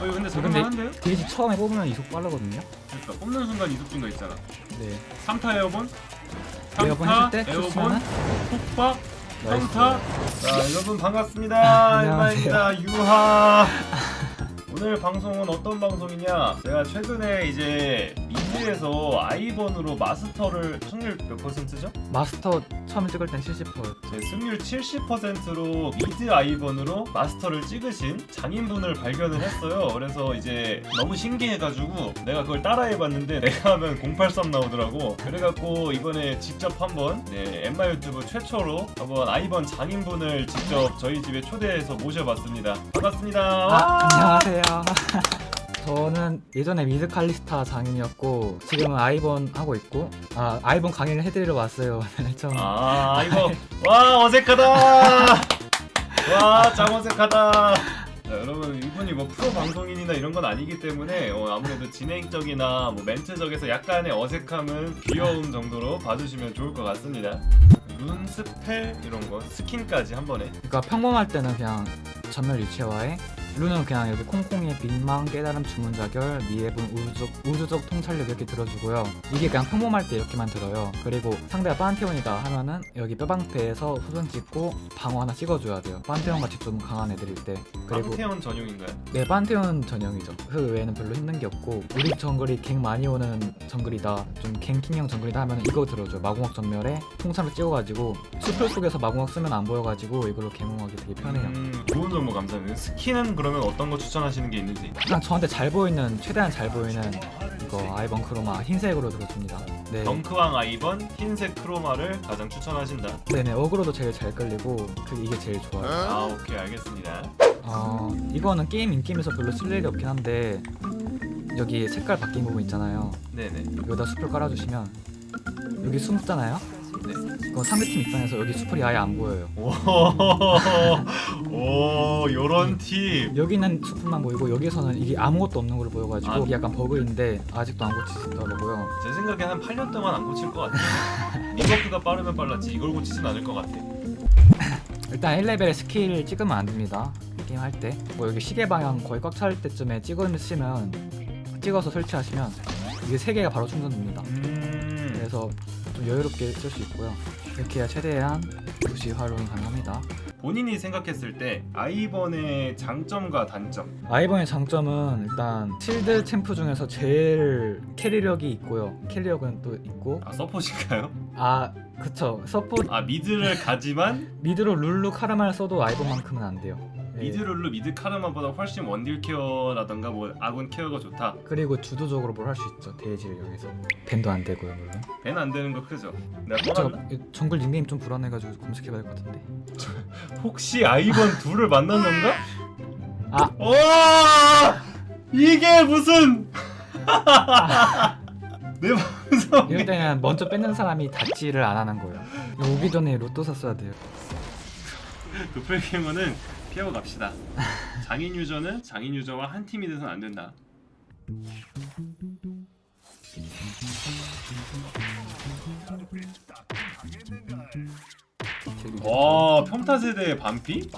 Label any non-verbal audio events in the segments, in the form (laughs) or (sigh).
어 이거 근데 근데 잠깐만한데요? 데이지 처음에 뽑으면 이속 빠르거든요. 그러니까 뽑는 순간 이속 증거 있잖아. 네. 3타 에어본, 에어본 3타 했을 때 에어본, 폭박, 나이스. 3타. 자 여러분 반갑습니다. 안녕하세요. 일마입니다. 유하. 오늘 방송은 어떤 방송이냐? 제가 최근에 이제 미 드에서 아이번으로 마스터를 승률 몇 퍼센트죠? 마스터 처음 찍을 땐 70%였죠. 네, 승률 70%로 미드 아이번으로 마스터를 찍으신 장인분을 발견을 했어요. 그래서 이제 너무 신기해가지고 내가 그걸 따라해봤는데 내가 하면 083 나오더라고. 그래갖고 이번에 직접 한번 네, 엠마 유튜브 최초로 한번 아이번 장인분을 직접 저희 집에 초대해서 모셔봤습니다. 반갑습니다. 아, 와! 안녕하세요. (laughs) 저는 예전에 미드 칼리스타 장인이었고 지금은 아이번 하고 있고 아 아이번 강의를 해드리러 왔어요. (laughs) 오늘 처음. 아 이거 와 어색하다. 와짱 어색하다. 자, 여러분 이분이 뭐 프로 방송인이나 이런 건 아니기 때문에 어, 아무래도 진행적이나 뭐 멘트적에서 약간의 어색함은 귀여움 정도로 봐주시면 좋을 것 같습니다. 룬 스펠 이런 거 스킨까지 한 번에. 그러니까 평범할 때는 그냥 전멸 유체화에 룬은 그냥 여기 콩콩이의 빈망 깨달음 주문 자결 미해분 우주적 우주적 통찰력 이렇게 들어주고요. 이게 그냥 평범할 때 이렇게만 들어요. 그리고 상대가 판테온이다 하면은 여기 뼈방패에서 후손 찍고 방어 하나 찍어줘야 돼요. 판테온 같이 좀 강한 애들일 때. 그리고 방태원 전용인가요? 네 판테온 전형이죠. 그 외에는 별로 힘든 게 없고 우리 정글이 갱 많이 오는 정글이다 좀 갱킹형 정글이다 하면 이거 들어줘 마공학 전멸에 통찰을 찍어가지고 수풀 속에서 마공학 쓰면 안 보여가지고 이걸로 갱공하기 되게 편해요. 음, 좋은 정보 감사합니다. 스킨은 그러면 어떤 거 추천하시는 게 있는지. 그냥 저한테 잘 보이는 최대한 잘 보이는 이거 아이번 크로마 흰색으로 들어줍니다. 네. 덩크왕 아이번 흰색 크로마를 가장 추천하신다. 네네 어그로도 제일 잘 끌리고 그 이게 제일 좋아요. 아 오케이 알겠습니다. 어 이거는 게임 인게임에서 별로 쓸 일이 없긴 한데 여기 색깔 바뀐 부분 있잖아요. 네네. 여기다 숲을 깔아주시면 여기 숨잖아요. 네. 그럼 상대팀 입장에서 여기 숲이 아예 안 보여요. 오, (laughs) 오 요런 팁. 여기는 숲만 보이고 여기서는 이게 아무것도 없는 걸로 보여가지고 아. 이게 약간 버그인데 아직도 안 고치시더라고요. 제 생각에 한 8년 동안 안 고칠 것 같아. (laughs) 리버크가 빠르면 빨랐지 이걸 고치진 않을 것 같아. 일단 1레벨에 스킬 찍으면 안 됩니다. 게임 할 때. 뭐 여기 시계 방향 거의 꽉 찰 때쯤에 찍으시면 찍어서 설치하시면 이게 세 개가 바로 충전됩니다. 음. 그래서 좀 여유롭게 쓸 수 있고요. 이렇게 해야 최대한 무시 활용이 가능합니다. 본인이 생각했을 때 아이번의 장점과 단점. 아이번의 장점은 일단 실드 챔프 중에서 제일 캐리력이 있고요. 캐리력은 또 있고 아 서폿인가요? 아 그쵸 서포트 아 미드를 가지만 미드로 룰루 카르마를 써도 아이번만큼은 안 돼요. 네. 미드 룰루 미드 카르마보다 훨씬 원딜 케어라던가 뭐 아군 케어가 좋다. 그리고 주도적으로 뭘 할 수 있죠 대질 여기서 밴도 안 되고요 물론. 밴안 되는 거 크죠. 내가 저 뻔했나? 정글 닉네임 좀 불안해가지고 검색해봐야 될 것 같은데. (laughs) 혹시 아이번 둘을 만난 건가? 아 와 이게 무슨 (laughs) 내 방송에 이럴 때는 먼저 뺏는 사람이 닫지를 안 하는 거예요. 이거 오기 전에 로또 샀어야 돼요. (laughs) 도플갱어는 피하고 갑시다. 장인 유저는 장인 유저와 한 팀이 돼서는 안 된다. 와 평타 세대의 반피?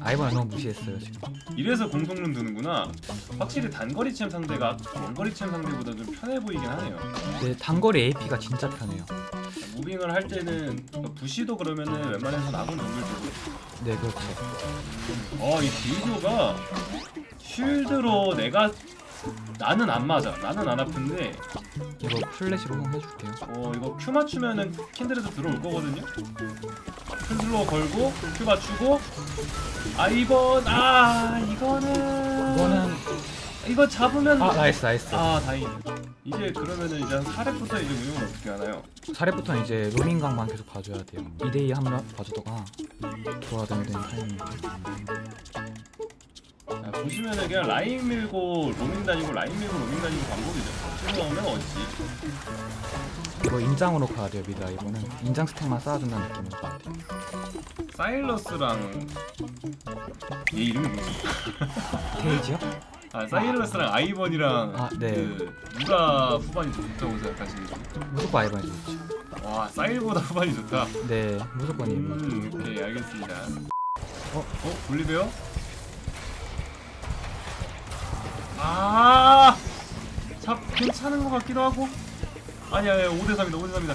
아이번을 너무 무시했어요 지금. 이래서 공성론 드는구나. 확실히 단거리 챔 상대가 원거리 챔 상대보다 좀 편해 보이긴 하네요. 네 단거리 AP가 진짜 편해요. 무빙을 할 때는 부시도 그러면은 웬만해서 나군 정글 주고 네 그렇죠. 어이 딜교가 쉴드로 내가 나는 안 맞아 나는 안 아픈데 이거 플래시로 해줄게요. 어 이거 Q 맞추면은 캔들에서 들어올 거거든요 캔들로 걸고 Q 맞추고 아 이번 아 이거는 이거는 이거 잡으면 아 나이스 나이스. 아 다행 이제 그러면은 이제 한 4렙부터 이제 운영을 어떻게 하나요? 사례부터는 이제 로밍강만 계속 봐줘야 돼요. 2대2 한번 봐주다가 돌아다니는 타이밍. 자, 보시면은 그냥 라인 밀고 로밍 다니고 라인 밀고 로밍 다니고 반복이죠 나오면 어찌 이거 인장으로 가야 돼요 미드 아이번은. 인장 스택만 쌓아준다는 느낌인 것 같아요. 사일러스랑 얘 이름이 뭐지? 테이지요? 아 사일러스랑 아이번이랑 아, 네. 그 누가 후반이 더 좋다고 생각하시는지 무조건 아이번이 좋죠. 와 사일보다 후반이 좋다 네 무조건 이번. 음 오케이 알겠습니다 어? 어? 볼리베어? 아, 잡 괜찮은 것 같기도 하고. 아니야, 아니야, 5대 3이다, 5대 3이다.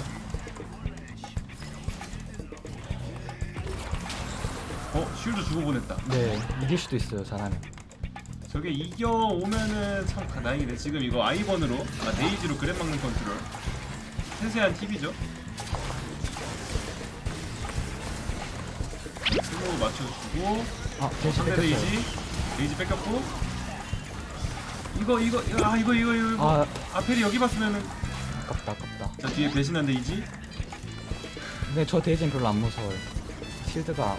어, 쉴드 주고 보냈다. 네 이길 수도 있어요 잘하면 저게 이겨 오면은 참 다행이네. 지금 이거 아이번으로, 아 데이지로 그랩 막는 컨트롤. 세세한 팁이죠. 스로 맞춰주고 아 대시 상대 뺏겼어요 데이지, 데이지 뺏겼고. 이거 이거 아 이거 이거 이거. 이거. 아 아펠이 여기 봤으면은 아깝다 아깝다 자 뒤에 배신한 데이지. 근데 저 대지는 별로 안 무서워요 실드가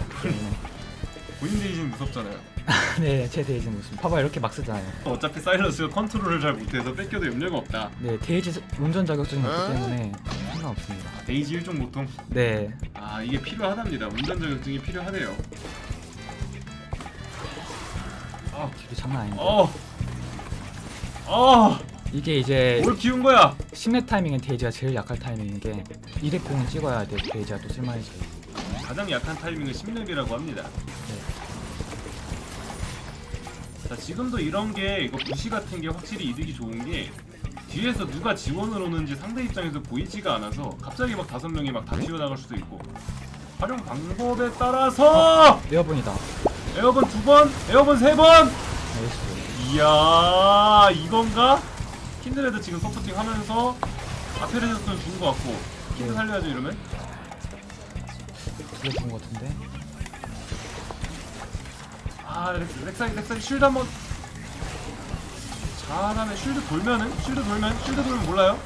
본인 데이지는 무섭잖아요. 네제 대지는 무슨 봐봐 이렇게 막 쓰잖아요 어차피 사일러스가 컨트롤을 잘 못해서 뺏겨도 염려가 없다. 네 대지 운전 자격증이 없기 때문에 상관없습니다 데이지 1종 보통. 네 아 이게 필요하답니다. 운전 자격증이 필요하대요. 아, 딜이 장난 아닌데 어, 어, 이게 이제 뭘 키운 거야? 10렙 타이밍엔 데이지가 제일 약할 타이밍인 게 2렙 공은 찍어야 돼 데이지가 또 쓸만해져요 가장 약한 타이밍은 10렙이라고 합니다. 네. 자 지금도 이런 게 이거 부시 같은 게 확실히 이득이 좋은 게 뒤에서 누가 지원을 오는지 상대 입장에서 보이지가 않아서 갑자기 막 다섯 명이 막 다 튀어나갈 수도 있고 활용 방법에 따라서 에어본이다 에어본 두 번, 에어본 세 번. 나이스 이야 이건가? 킨드레드 지금 서포팅 하면서 아페레저스는 죽은 것 같고 킨드 네. 살려야죠 이러면 두개 준것 같은데 아 렉- 렉사이 렉사이 쉴드 한번. 잘하면 쉴드 돌면은 쉴드 돌면 쉴드 돌면 몰라요?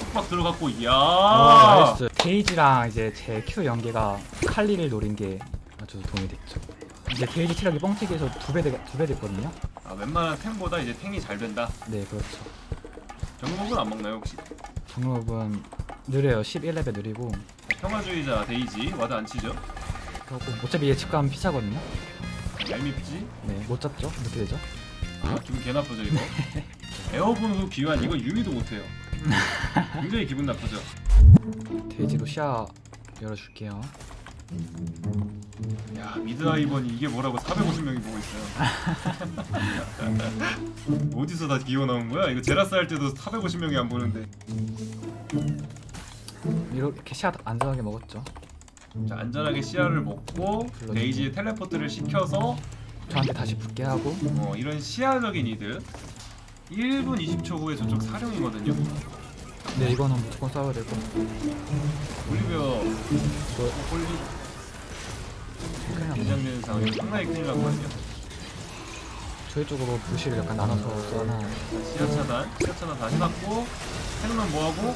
쏙박 들어갔고 이야. 아, 나이스. 게이지랑 이제 제 Q 연계가 칼리를 노린 게 아주 도움이 됐죠. 이제 게이지 체력이 뻥튀기해서 두배 두배 됐거든요. 아, 웬만한 탱보다 이제 탱이 잘 된다? 네 그렇죠. 정목은 안 먹나요 혹시? 정rob은 느려요. 11렙에 느리고. 평화주의자 데이지 와드 안 치죠? 그리고 어차피 얘 집가면 피차거든요? 얄밉지? 네 못 잡죠? 이렇게 되죠? 아 기분 개 나쁘죠 이거? (laughs) 에어본 후 귀환 이건 유미도 못해요. 굉장히 기분 나쁘죠? 데이지로 시야 열어줄게요. 야 미드 아이번이 이게 뭐라고 450명이 보고 있어요. (laughs) 어디서 다 기어 나온 거야? 이거 제라스 할 때도 450명이 안 보는데. 이렇게 시야 안전하게 먹었죠 자 안전하게 시야를 먹고 데이지의 텔레포트를 시켜서 저한테 다시 붙게 하고. 어, 이런 시야적인 이득 1분 20초 후에 저쪽 사령이거든요. 네 이거는 무조건 싸워야 되고 올리베어 이거 홀리 큰일 났네 긴장되는 상황이 상당히 큰일 같아요. 저희 쪽으로 부시를 약간 나눠서 써놔 시야 차단 시야 차단 다 해놨고 해놓으면 뭐하고.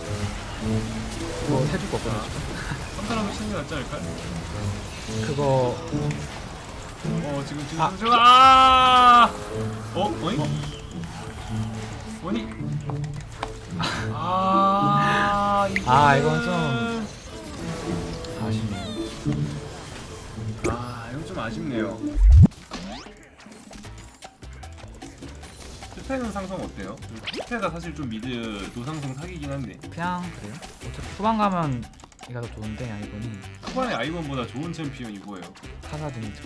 이거 해줄 거 없거든요 선타라도 치는 게 낫지 않을까요? 그거 어 지금 지금 아. 지금 아! 어? 어이? 뭐니? 아. 아, 이건 좀- 아쉽네요 아 이건 좀 아쉽네요 스펙은 상성 어때요? 스펙가 사실 좀 미드 노상성 사기긴 한데 그냥 그래요 어차피 후반 가면 얘가 더 좋은데 아이번이 초반에 아이번보다 좋은 챔피언이 뭐예요? 카사딘이죠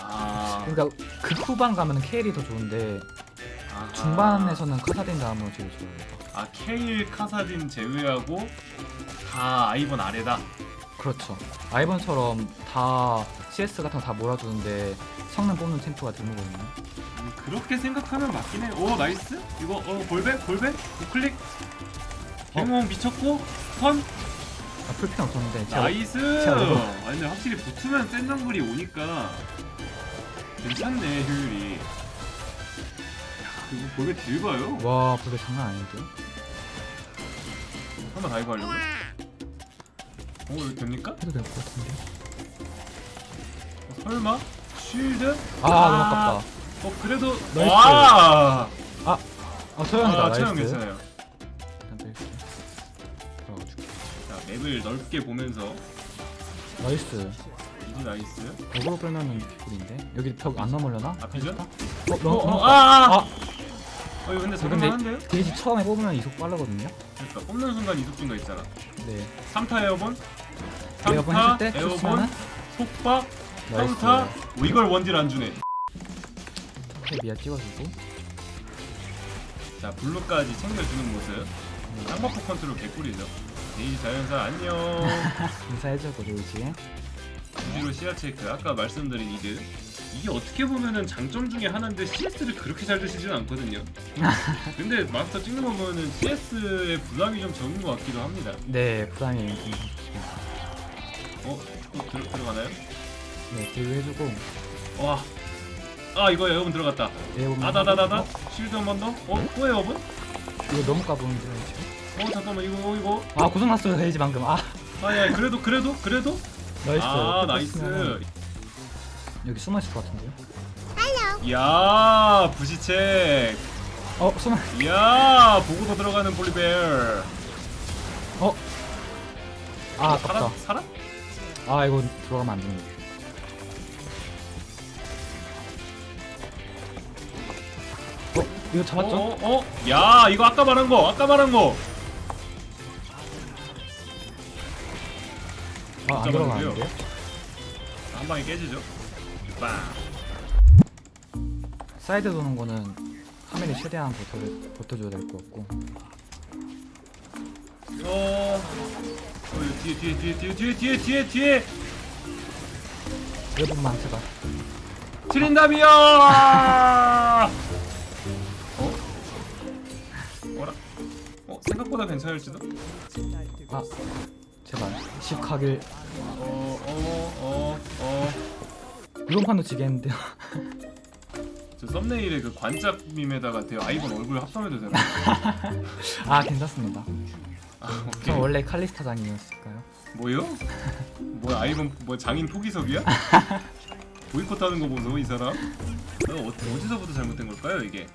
아... 그러니까 그 후반 가면 케일이 더 좋은데 아하. 중반에서는 카사딘 다음으로 제일 좋아요 아 케일 카사딘 제외하고 다 아이번 아래다 그렇죠 아이번처럼 다 CS 같은 거 다 몰아주는데 성능 뽑는 템포가 드물거든요 음, 그렇게 생각하면 맞긴 해. 오 나이스. 이거 어 볼백 볼백 우클릭. 갱홍 미쳤고 턴 아, 풀핀 없었는데 제가 나이스. 제가 아 근데 확실히 붙으면 센 정글이 오니까 괜찮네 효율이. 야 이거 볼백 딜 봐요. 와 그게 장난 아닌데 설마 다이브 하려고? 어 이거 됩니까? 해도 될 것 같은데 어, 설마? 쉴드? 아 너무 아깝다 어 그래도 나이스. 와. 아 처형이다 아, 나이스 체형 괜찮아요. 맵을 넓게 보면서 나이스 이지 나이스. 어그로 끌면은 개꿀인데 여기 벽 안 넘으려나? 아 비전? 어 어, 너무 어, 너무 아, 아, 아! 어 이거 근데 잘만한데요? 데이지 처음에 뽑으면 이속 빠르거든요 그러니까 뽑는 순간 이속 증가 있잖아. 네 3타 에어본, 에어본 3타 했을 때 에어본, 속박, 나이스 3타. 오, 이걸 원딜 안 주네. 헤비야 찍어주고 자 블루까지 챙겨주는 모습 쌍버프 컨트롤 개꿀이죠 데이지 자연사 안녕 인사해주고 로이지 뒤로 시야 체크 아까 말씀드린 이드 이게 어떻게 보면은 장점 중에 하나인데 CS를 그렇게 잘 드시진 않거든요 (laughs) 근데 마스터 찍는 거 보면은 CS의 부담이 좀 적은 것 같기도 합니다 네 부담이 좀 어? 또 들어, 들어가나요? 네 딜로 해주고 와. 아 이거 에어본 들어갔다. 에어본 아다다다다. 어? 쉴드 한 번 더. 어? 또 에어본? 이거 너무 까부는데 지금 어 잠깐만 이거 이거 이거. 아 고장 났어요 헤이지 방금 아 아야 그래도 그래도 그래도. 나이스 아또 나이스. 여기 숨어 있을 것 같은데요? 이야 부시책. 어 숨어 이야 보고도 들어가는 볼리벨. 어? 아 아깝다 살아 살아? 아 이거 들어가면 안 되는데 어? 이거 잡았죠? 어, 어, 어? 야 이거 아까 말한 거 아까 말한 거. 아, 들어가는데요? 많은데요? 한 방에 깨지죠. 빵. 사이드 도는 거는 카멜이 최대한 버텨, 버텨줘야 될 것 같고 어. 어 이거 뒤에 뒤에 뒤에 뒤에 뒤에 뒤에 뒤에 뒤에. 외국만 제가 트린다비야! 어? 어라? 어? 생각보다 괜찮을지도? 아 제발 식하길 어, 어, 어, 어. 이번 판도 지겠는데요 저 썸네일에 그 관짝 밈에다가 대요 아이번 얼굴 합성해도 되나? (laughs) 아 괜찮습니다 아, 오케이. 저 원래 칼리스타장이었을까요? 뭐요? 뭐야 아이번 뭐 장인 포기석이야? (laughs) 보이콧하는 거 보소 이 사람? 어, 어, 어디서부터 잘못된 걸까요 이게?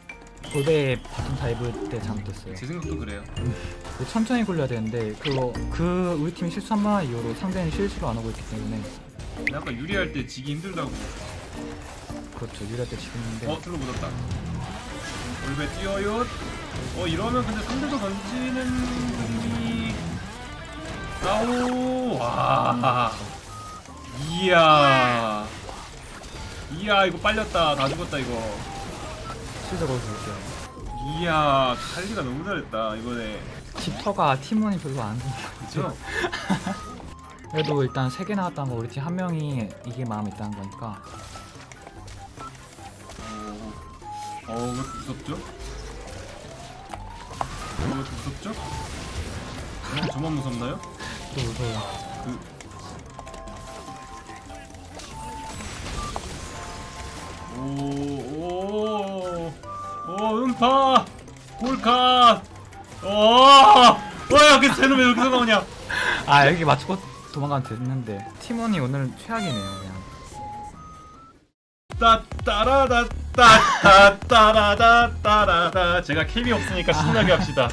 골배 바톤 다이브 때 잘못됐어요 제 생각도 그래요. 그 천천히 굴려야 되는데 그거 그 우리 팀이 실수 한 번 이후로 상대는 실수를 안 하고 있기 때문에 근데 아까 유리할 때 지기 힘들다고. 그렇죠 유리할 때 지금인데 어, 틀로 묻었다. 올베 뛰어요. 어, 이러면 근데 상대도 던지는 분이 아우 와. 이야. 이야, 이거 빨렸다. 다 죽었다 이거. 실적으로 볼게요 이야, 칼리가 너무 잘했다 이번에. 집터가 팀원이 별로 안 그쵸? (laughs) 그래도 일단 3개 나왔다는 거 우리 팀 한 명이 이게 마음에 있다는 거니까 어, 어, 왜 이렇게 무섭죠? 어, 왜 이렇게 무섭죠? 저만, 저만 무섭나요? 또 무서워 그 오 오오 오 음파 골카 오와야 그 쟤는 왜 여기서 나오냐? 아 여기 맞추고 도망가면 됐는데 팀원이 오늘 최악이네요 그냥. 따따라다 따따따라다 따라다 제가 캠이 없으니까 신나게 합시다